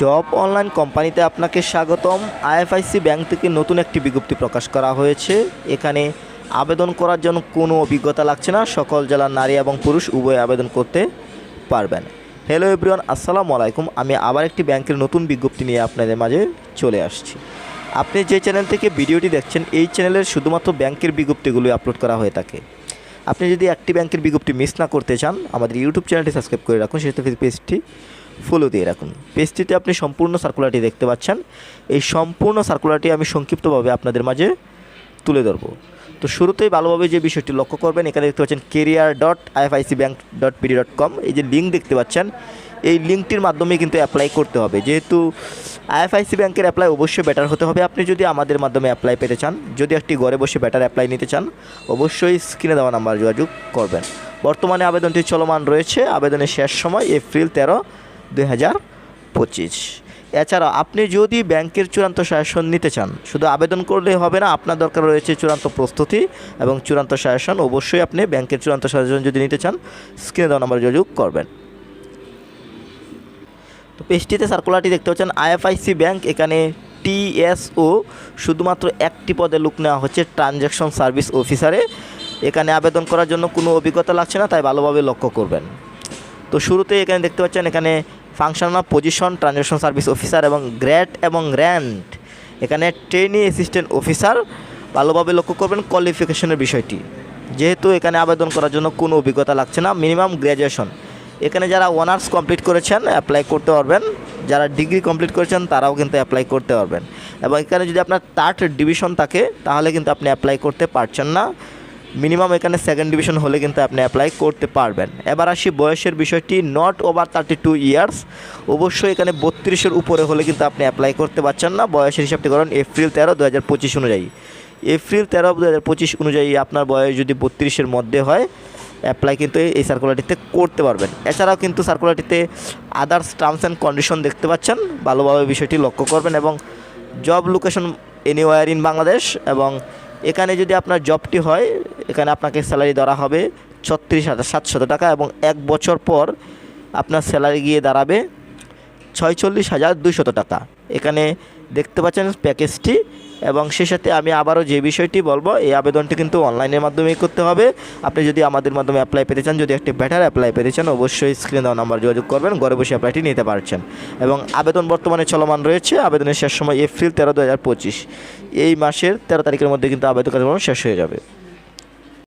Job online কোম্পানিতে আপনাকে স্বাগতম। আইএফআইসি ব্যাংক থেকে নতুন একটি বিজ্ঞপ্তি প্রকাশ করা হয়েছে। এখানে আবেদন করার জন্য কোনো অভিজ্ঞতা লাগছে না। সকল জেলার নারী এবং পুরুষ উভয় আবেদন করতে পারবেন। হ্যালো এভরিওয়ান আসসালামু আলাইকুম। আমি আবার একটি ব্যাংকের নতুন বিজ্ঞপ্তি নিয়ে আপনাদের মাঝে চলে আসছি। আপনি যে চ্যানেল থেকে ভিডিওটি দেখছেন, এই চ্যানেলের শুধুমাত্র ব্যাংকের বিজ্ঞপ্তিগুলো আপলোড করা হয়ে থাকে। আপনি যদি একটি ব্যাংকের বিজ্ঞপ্তি মিস না করতে চান, আমাদের ইউটিউব চ্যানেলটি সাবস্ক্রাইব করে রাখুন। সেটা পেজটি ফলো দিয়ে রাখুন। পেজটিতে আপনি সম্পূর্ণ সার্কুলারটি দেখতে পাচ্ছেন। এই সম্পূর্ণ সার্কুলারটি আমি সংক্ষিপ্তভাবে আপনাদের মাঝে তুলে ধরবো। তো শুরুতেই ভালোভাবে যে বিষয়টি লক্ষ্য করবেন, এখানে দেখতে পাচ্ছেন career dot IFIC bank dot BD dot com এই যে লিঙ্ক দেখতে পাচ্ছেন, এই লিঙ্কটির মাধ্যমে কিন্তু অ্যাপ্লাই করতে হবে। যেহেতু আইএফআইসি ব্যাংকের অ্যাপ্লাই অবশ্যই বেটার হতে হবে। আপনি যদি আমাদের মাধ্যমে অ্যাপ্লাই পেতে চান, যদি একটি ঘরে বসে বেটার অ্যাপ্লাই নিতে চান, অবশ্যই স্ক্রিনে দেওয়া নাম্বার যোগাযোগ করবেন। বর্তমানে আবেদনটি চলমান রয়েছে। আবেদনের শেষ সময় এপ্রিল তেরো দুই হাজার পঁচিশ। এছাড়া আপনি যদি ব্যাংকের চূড়ান্ত শাসন নিতে চান, শুধু আবেদন করলে হবে না, আপনার দরকার রয়েছে চূড়ান্ত প্রস্তুতি এবং চূড়ান্ত শাসন। অবশ্যই আপনি ব্যাংকের চূড়ান্ত শাসন যদি নিতে চান, স্ক্রিনে দেওয়া নাম্বার যোগাযোগ করবেন। তো পেজটিতে সার্কুলারটি দেখতে পাচ্ছেন আইএফআইসি ব্যাংক, এখানে টিএসও শুধুমাত্র একটি পদে লুক নেওয়া হচ্ছে ট্রানজ্যাকশন সার্ভিস অফিসারে। এখানে আবেদন করার জন্য কোনো অভিজ্ঞতা লাগছে না, তাই ভালোভাবে লক্ষ্য করবেন। তো শুরুতে এখানে দেখতে পাচ্ছেন, এখানে function of position transaction service officer এবং গ্রেড এবং র্যান্ড এখানে ট্রেনি অ্যাসিস্ট্যান্ট অফিসার ভালোভাবে লক্ষ্য করবেন কোয়ালিফিকেশনের বিষয়টি। যেহেতু এখানে আবেদন করার জন্য কোনো অভিজ্ঞতা লাগছে না মিনিমাম গ্র্যাজুয়েশন এখানে যারা অনার্স কমপ্লিট করেছেন অ্যাপ্লাই করতে পারবেন। যারা ডিগ্রি কমপ্লিট করেছেন, তারাও কিন্তু অ্যাপ্লাই করতে পারবেন। এবং এখানে যদি আপনার থার্ড ডিভিশন থাকে, তাহলে কিন্তু আপনি অ্যাপ্লাই করতে পারছেন না। মিনিমাম এখানে সেকেন্ড ডিভিশন হলে কিন্তু আপনি অ্যাপ্লাই করতে পারবেন। এবার আসি বয়সের বিষয়টি not over thirty two years অবশ্যই এখানে বত্রিশের উপরে হলে কিন্তু আপনি অ্যাপ্লাই করতে পারছেন না। বয়সের হিসাবটি করেন এপ্রিল তেরো দু হাজার পঁচিশ অনুযায়ী। এপ্রিল তেরো দু হাজার পঁচিশ অনুযায়ী আপনার বয়স যদি বত্রিশের মধ্যে হয় অ্যাপ্লাই কিন্তু এই সার্কুলারটিতে করতে পারবেন। এছাড়াও কিন্তু সার্কুলারটিতে আদার্স টার্মস অ্যান্ড কন্ডিশন দেখতে পাচ্ছেন। ভালোভাবে বিষয়টি লক্ষ্য করবেন এবং job location anywhere in Bangladesh এবং এখানে যদি আপনার জবটি হয় এখানে আপনাকে স্যালারি ধরা হবে ছত্রিশ হাজার সাতশত টাকা এবং এক বছর পর আপনার স্যালারি গিয়ে দাঁড়াবে ছয়চল্লিশ হাজার দুইশত টাকা। এখানে দেখতে পাচ্ছেন প্যাকেজটি এবং সে সাথে আমি আবারও যে বিষয়টি বলব, এই আবেদনটি কিন্তু অনলাইনের মাধ্যমেই করতে হবে। আপনি যদি আমাদের মাধ্যমে অ্যাপ্লাই পেতে চান, যদি একটি বেটার অ্যাপ্লাই পেতে চান, অবশ্যই স্ক্রিনে দেওয়া নাম্বার যোগাযোগ করবেন, ঘরে বসে অ্যাপ্লাইটি নিতে পারছেন। এবং আবেদন বর্তমানে চলমান রয়েছে, আবেদনের শেষ সময় এপ্রিল তেরো দু এই মাসের তেরো তারিখের মধ্যে কিন্তু আবেদন কার্যক্রম শেষ হয়ে যাবে।